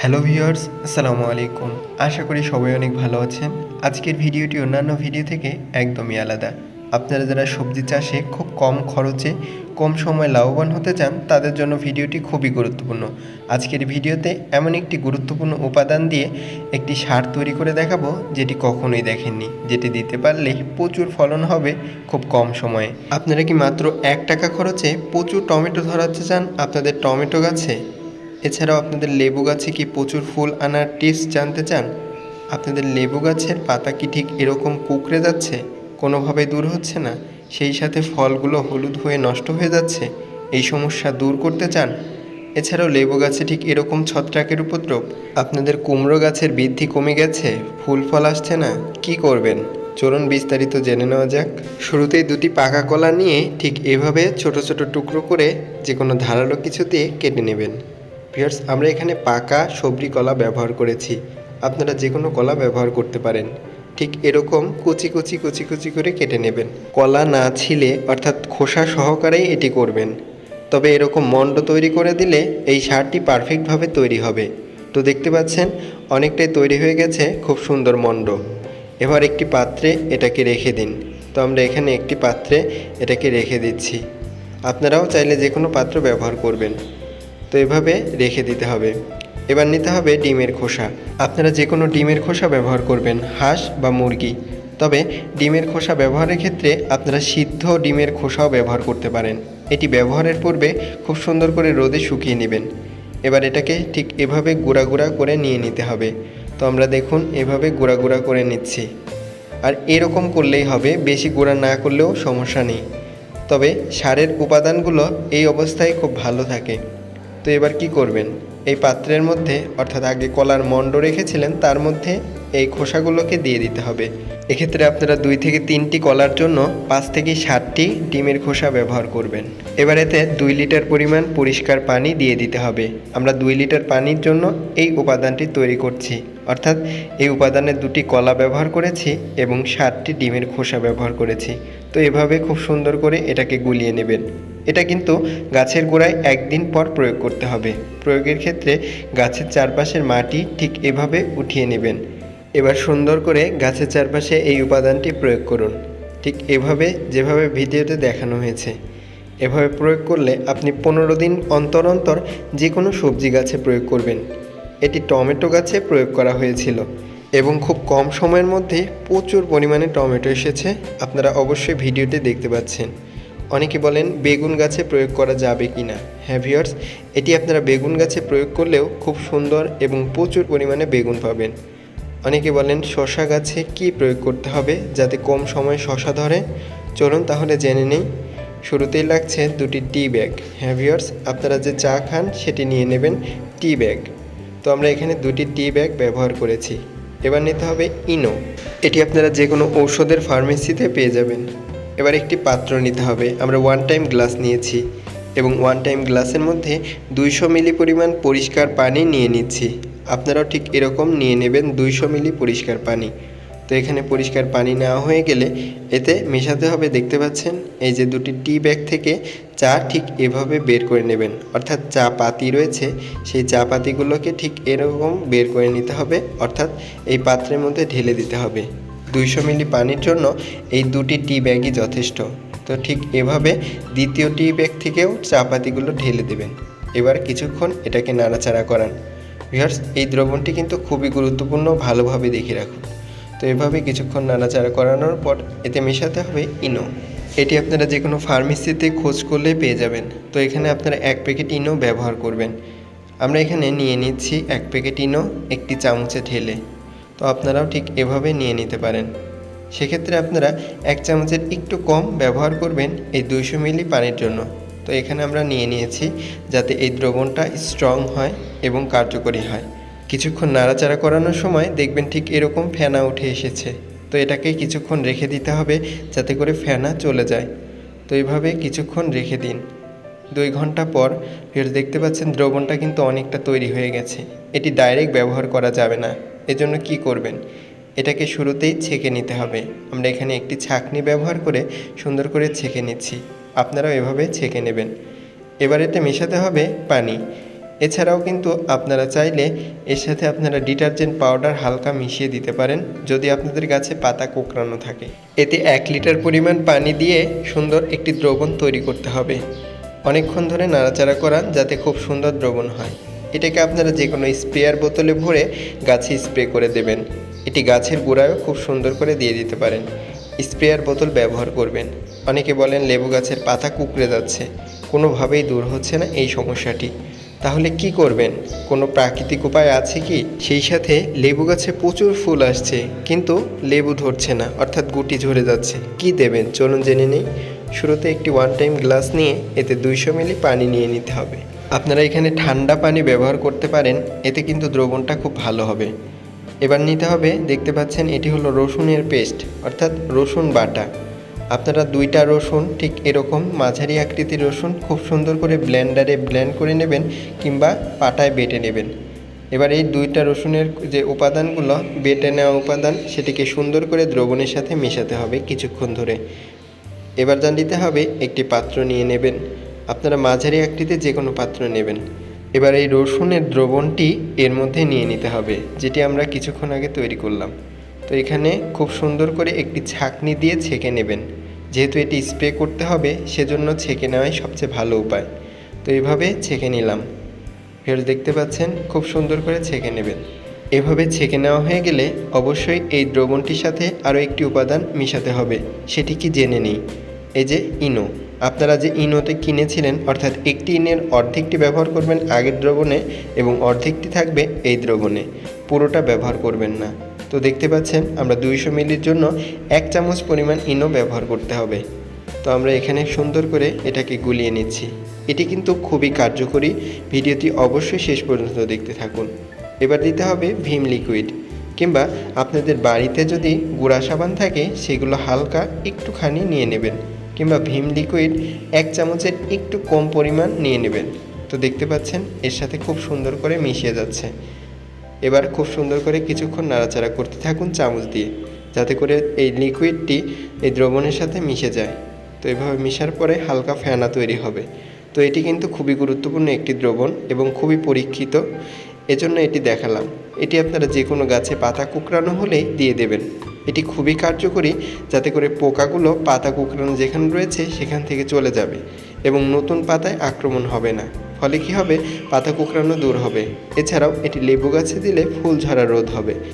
Hello viewers, আসসালামু আলাইকুম। আশা করি সবাই অনেক ভালো আছেন। আজকের ভিডিওটি অন্যান্য ভিডিও থেকে একদমই আলাদা। আপনারা যারা সবজি চাষে খুব কম খরচে, কম সময় লাভবান হতে চান, তাদের জন্য ভিডিওটি খুবই গুরুত্বপূর্ণ। আজকের ভিডিওতে এমন একটি গুরুত্বপূর্ণ উপাদান দিয়ে একটি সার তৈরি করে দেখাবো, যেটি কখনোই দেখেননি, যেটি দিতে পারলে প্রচুর ফলন হবে খুব কম সময়ে। আপনারা কি মাত্র এক টাকা খরচে প্রচুর টমেটো ধরাতে চান? আপনাদের টমেটো গাছে এছাড়াও আপনাদের লেবু গাছে কি প্রচুর ফুল আনার টিপস জানতে চান? আপনাদের লেবু গাছের পাতা কি ঠিক এরকম কুকড়ে যাচ্ছে? কোনোভাবে দূর হচ্ছে না? সেই সাথে ফলগুলো হলুদ হয়ে নষ্ট হয়ে যাচ্ছে? এই সমস্যা দূর করতে চান? এছাড়াও লেবু গাছে ঠিক এরকম ছত্রাকের উপদ্রব? আপনাদের কুমড়ো গাছের বৃদ্ধি কমে গেছে? ফুল ফল আসছে না? কি করবেন? চলুন বিস্তারিত জেনে নেওয়া যাক। শুরুতেই দুটি পাকা কলা নিয়ে ঠিক এভাবে ছোট ছোট টুকরো করে যে কোনো ধারালো কিছু দিয়ে কেটে নেবেন। ভিউয়ার্স আমরা এখানে পাকা, সবরি কলা ব্যবহার করেছি। আপনারা যে কোনো কলা ব্যবহার করতে পারেন। ঠিক এরকম কুচি কুচি কুচি কুচি করে কেটে নেবেন। কলা না ছিলে, অর্থাৎ খোসা সহকারেই এটি করবেন। তবে এরকম মণ্ড তৈরি করে দিলে এই সারটি পারফেক্টভাবে তৈরি হবে। তো দেখতে পাচ্ছেন, অনেকটাই তৈরি হয়ে গেছে খুব সুন্দর মণ্ড এবার একটি পাত্রে এটাকে রেখে দিন। তো আমরা এখানে একটি পাত্রে এটাকে রেখে দিচ্ছি। আপনারাও চাইলে যে কোনো পাত্র ব্যবহার করবেন। তো এভাবে রেখে দিতে হবে। এবার নিতে হবে ডিমের খোসা। আপনারা যে কোনো ডিমের খোসা ব্যবহার করবেন, হাঁস বা মুরগি। তবে ডিমের খোসা ব্যবহারের ক্ষেত্রে আপনারা সিদ্ধ ডিমের খোসাও ব্যবহার করতে পারেন। এটি ব্যবহারের পূর্বে খুব সুন্দর করে রোদে শুকিয়ে নেবেন। এবার এটাকে ঠিক এভাবে গুঁড়া গুঁড়া করে নিয়ে নিতে হবে। তো আমরা দেখুন এভাবে গুঁড়া গুঁড়া করে নিচ্ছি। আর এরকম করলেই হবে, বেশি গুঁড়া না করলেও সমস্যা নেই। তবে সারের উপাদানগুলো এই অবস্থায় খুব ভালো থাকে। তো এবার কি করবেন? এই পাত্রের মধ্যে, অর্থাৎ আগে কলার মণ্ড রেখেছিলেন, তার মধ্যে এই খোসাগুলোকে দিয়ে দিতে হবে। এক্ষেত্রে আপনারা দুই থেকে তিনটি কলার জন্য পাঁচ থেকে ষাটটি ডিমের খোসা ব্যবহার করবেন। এবার এতে দুই লিটার পরিমাণ পরিষ্কার পানি দিয়ে দিতে হবে। আমরা দুই লিটার পানির জন্য এই উপাদানটি তৈরি করছি। অর্থাৎ এই উপাদানের দুটি কলা ব্যবহার করেছি এবং ষাটটি ডিমের খোসা ব্যবহার করেছি। তো এভাবে খুব সুন্দর করে এটাকে গুলিয়ে নেবেন। এটা কিন্তু গাছের গোড়ায় একদিন পর প্রয়োগ করতে হবে। প্রয়োগের ক্ষেত্রে গাছের চারপাশের মাটি ঠিক এভাবে উঠিয়ে নেবেন। এবার সুন্দর করে গাছের চারপাশে এই উপাদানটি প্রয়োগ করুন। ঠিক এভাবে যেভাবে ভিডিওতে দেখানো হয়েছে। এভাবে প্রয়োগ করলে আপনি পনেরো দিন অন্তর অন্তর যে কোনো সবজি গাছে প্রয়োগ করবেন। এটি টমেটো গাছে প্রয়োগ করা হয়েছিল এবং খুব কম সময়ের মধ্যে প্রচুর পরিমাণে টমেটো এসেছে। আপনারা অবশ্যই ভিডিওতে দেখতে পাচ্ছেন। অনেকে বলেন বেগুন গাছে প্রয়োগ করা যাবে কি না হ্যাঁ ভিওর্স এটি আপনারা বেগুন গাছে প্রয়োগ করলেও খুব সুন্দর এবং প্রচুর পরিমাণে বেগুন পাবেন। অনেকে বলেন শশা গাছে কি প্রয়োগ করতে হবে যাতে কম সময়ে শশা ধরে? চলুন তাহলে জেনে নেই। শুরুতেই লাগছে দুটি টি ব্যাগ। হ্যাঁ ভিওর্স আপনারা যে চা খান সেটি নিয়ে নেবেন টি ব্যাগ। তো আমরা এখানে দুটি টি ব্যাগ ব্যবহার করেছি। এবার নিতে হবে ইনো। এটি আপনারা যে কোনো ঔষধের ফার্মেসিতে পেয়ে যাবেন। এবার একটি পাত্র নিতে হবে। আমরা ওয়ান টাইম গ্লাস নিয়েছি এবং ওয়ান টাইম গ্লাসের মধ্যে দুইশো মিলি পরিমাণ পরিষ্কার পানি নিয়ে নিচ্ছি। আপনারাও ঠিক এরকম নিয়ে নেবেন দুইশো মিলি পরিষ্কার পানি। তো এখানে পরিষ্কার পানি নেওয়া হয়ে গেলে এতে মেশাতে হবে, দেখতে পাচ্ছেন? এই যে দুটি টি ব্যাগ থেকে চা ঠিক এভাবে বের করে নেবেন। অর্থাৎ চা পাতি রয়েছে, সেই চা পাতিগুলোকে ঠিক এরকম বের করে নিতে হবে। অর্থাৎ এই পাত্রের মধ্যে ঢেলে দিতে হবে। দুইশো মিলি পানির জন্য এই দুটি টি ব্যাগই যথেষ্ট। তো ঠিক এভাবে দ্বিতীয় টি ব্যাগ থেকেও চা পাতিগুলো ঢেলে দেবেন। এবার কিছুক্ষণ এটাকে নাড়াচাড়া করান। ভিউয়ার্স, এই দ্রবণটি কিন্তু খুবই গুরুত্বপূর্ণ, ভালোভাবে দেখে রাখুন। তো এভাবে কিছুক্ষণ নাড়াচাড়া করানোর পর এতে মেশাতে হবে ইনো। এটি আপনারা যে কোনো ফার্মেসিতে খোঁজ করলে পেয়ে যাবেন। তো এখানে আপনারা এক প্যাকেট ইনো ব্যবহার করবেন। আমরা এখানে নিয়ে নিচ্ছি এক প্যাকেট ইনো, একটি চামচে ঢেলে। তো আপনারাও ঠিক এভাবে নিয়ে নিতে পারেন। সেক্ষেত্রে আপনারা এক চামচের একটু কম ব্যবহার করবেন এই দুইশো মিলি পানির জন্য। তো এখানে আমরা নিয়ে নিয়েছি যাতে এই দ্রবণটা স্ট্রং হয় এবং কার্যকরী হয়। কিছুক্ষণ নাড়াচাড়া করানোর সময় দেখবেন ঠিক এরকম ফেনা উঠে এসেছে। তো এটাকে কিছুক্ষণ রেখে দিতে হবে যাতে করে ফেনা চলে যায়। তো এইভাবে কিছুক্ষণ রেখে দিন। দুই ঘণ্টা পর ফের দেখতে পাচ্ছেন দ্রবণটা কিন্তু অনেকটা তৈরি হয়ে গেছে। এটি ডাইরেক্ট ব্যবহার করা যাবে না। এজন্য কি করবেন? এটাকে শুরুতেই ছেঁকে নিতে হবে। আমরা এখানে একটি ছাঁকনি ব্যবহার করে সুন্দর করে ছেঁকে নিচ্ছি। আপনারাও এভাবে ছেঁকে নেবেন। এবার এতে মেশাতে হবে পানি। এছাড়াও কিন্তু আপনারা চাইলে এর সাথে আপনারা ডিটারজেন্ট পাউডার হালকা মিশিয়ে দিতে পারেন, যদি আপনাদের গাছে পাতা কোঁকড়ানো থাকে। এতে এক লিটার পরিমাণ পানি দিয়ে সুন্দর একটি দ্রবণ তৈরি করতে হবে। অনেকক্ষণ ধরে নাড়াচাড়া করান যাতে খুব সুন্দর দ্রবণ হয়। এটাকে আপনারা যে কোনো স্প্রেয়ার বোতলে ভরে গাছে স্প্রে করে দেবেন। এটি গাছের গোড়ায়ও খুব সুন্দর করে দিয়ে দিতে পারেন। স্প্রেয়ার বোতল ব্যবহার করবেন। অনেকে বলেন লেবু গাছের পাতা কুকড়ে যাচ্ছে। কোনোভাবেই দূর হচ্ছে না এই সমস্যাটি। তাহলে কি করবেন? কোনো প্রাকৃতিক উপায় আছে কি? সেই সাথে লেবু গাছে প্রচুর ফুল আসছে, কিন্তু লেবু ধরছে না, অর্থাৎ গুটি ঝরে যাচ্ছে। কি দেবেন? চলুন জেনে নেই। শুরুতে একটি ওয়ান টাইম গ্লাস নিয়ে এতে দুইশো মিলি পানি নিয়ে নিতে হবে। আপনারা এখানে ঠান্ডা পানি ব্যবহার করতে পারেন, এতে কিন্তু দ্রবণটা খুব ভালো হবে। এবার নিতে হবে, দেখতে পাচ্ছেন এটি হলো রসুনের পেস্ট, অর্থাৎ রসুন বাটা। আপনারা দুইটা রসুন, ঠিক এরকম মাঝারি আকৃতির রসুন, খুব সুন্দর করে ব্লেন্ডারে ব্লেন্ড করে নেবেন কিংবা পাটায় বেটে নেবেন। এবার এই দুইটা রসুনের যে উপাদানগুলো, বেটে নেওয়া উপাদান, সেটিকে সুন্দর করে দ্রবণের সাথে মেশাতে হবে কিছুক্ষণ ধরে। এবার যা নিতে হবে, একটি পাত্র নিয়ে নেবেন। আপনারা মাঝারি আকৃতিতে যে কোনো পাত্র নেবেন। এবার এই রসুনের দ্রবণটি এর মধ্যে নিয়ে নিতে হবে, যেটি আমরা কিছুক্ষণ আগে তৈরি করলাম। তো এখানে খুব সুন্দর করে একটি ছাঁকনি দিয়ে ছেঁকে নেবেন। যেহেতু এটি স্প্রে করতে হবে, সেজন্য ছেঁকে নেওয়াই সবচেয়ে ভালো উপায়। তো এইভাবে ছেঁকে নিলাম। ফের দেখতে পাচ্ছেন, খুব সুন্দর করে ছেঁকে নেবেন। এভাবে ছেঁকে নেওয়া হয়ে গেলে অবশ্যই এই দ্রবণটির সাথে আরও একটি উপাদান মিশাতে হবে, সেটি কি জেনে নিই। এই যে ইনো। আপনারা যে ইনোতে কিনেছিলেন, অর্থাৎ একটি ইনের অর্ধেকটি ব্যবহার করবেন আগের দ্রবণে এবং অর্ধেকটি থাকবে এই দ্রবণে। পুরোটা ব্যবহার করবেন না। তো দেখতে পাচ্ছেন, আমরা দুইশো মিলির জন্য এক চামচ পরিমাণ ইনো ব্যবহার করতে হবে। তো আমরা এখানে সুন্দর করে এটাকে গুলিয়ে নিচ্ছি। এটি কিন্তু খুবই কার্যকরী। ভিডিওটি অবশ্যই শেষ পর্যন্ত দেখতে থাকুন। এবার দিতে হবে ভীম লিকুইড। কিংবা আপনাদের বাড়িতে যদি গুঁড়া সাবান থাকে, সেগুলো হালকা একটুখানি নিয়ে নেবেন। কিংবা ভীম লিকুইড এক চামচের একটু কম পরিমাণ নিয়ে নেবেন। তো দেখতে পাচ্ছেন, এর সাথে খুব সুন্দর করে মিশিয়ে যাচ্ছে। এবার খুব সুন্দর করে কিছুক্ষণ নাড়াচাড়া করতে থাকুন চামচ দিয়ে, যাতে করে এই লিকুইডটি এই দ্রবণের সাথে মিশে যায়। তো এভাবে মিশার পরে হালকা ফেনা তৈরি হবে। তো এটি কিন্তু খুবই গুরুত্বপূর্ণ একটি দ্রবণ এবং খুবই পরীক্ষিত। এজন্য এটি দেখালাম। এটি আপনারা যে কোনো গাছে পাতা কুকরানো হলেই দিয়ে দেবেন। এটি খুবই কার্যকরী যাতে করে পোকাগুলো, পাতা কুকরানো যেখানে রয়েছে সেখান থেকে চলে যাবে এবং নতুন পাতায় আক্রমণ হবে না। ফলে কি হবে? পাতা কুকরানো দূর হবে। এছাড়াও এটি লেবু গাছে দিলে ফুল ঝরা রোধ হবে।